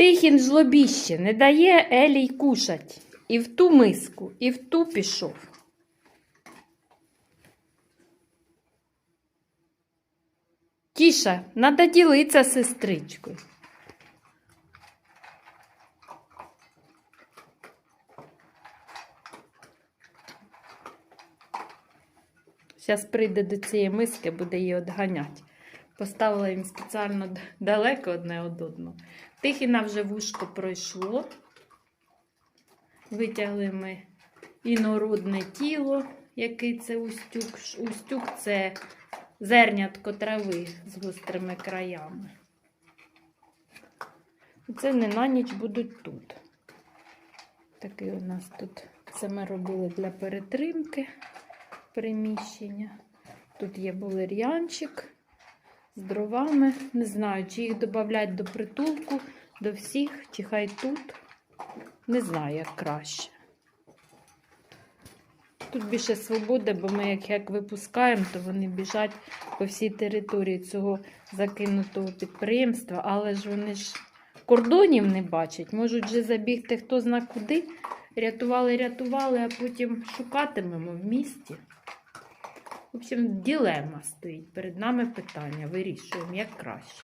Тихін жлобіще не дає Елій кушать. І в ту миску, і в ту пішов. Тіша, надо ділитися сестричкою. Зараз прийде до цієї миски, буде її одганяти. Поставила їм спеціально далеко одне від одного. Тихіна вже вушко пройшло. Витягли ми інородне тіло, який це устюк. Устюк це зернятко трави з гострими краями. Це не на ніч будуть тут. Такий у нас тут. Це ми робили для перетримки приміщення. Тут є булер'янчик з дровами. Не знаю, чи їх додають до притулку, до всіх, чи хай тут. Не знаю, як краще. Тут більше свободи, бо ми як, як випускаємо, то вони біжать по всій території цього закинутого підприємства, але ж вони ж кордонів не бачать. Можуть вже забігти хто зна куди. Рятували, рятували, а потім шукатимемо в місті. В общем, ділема стоїть. Перед нами питання. Вирішуємо, як краще.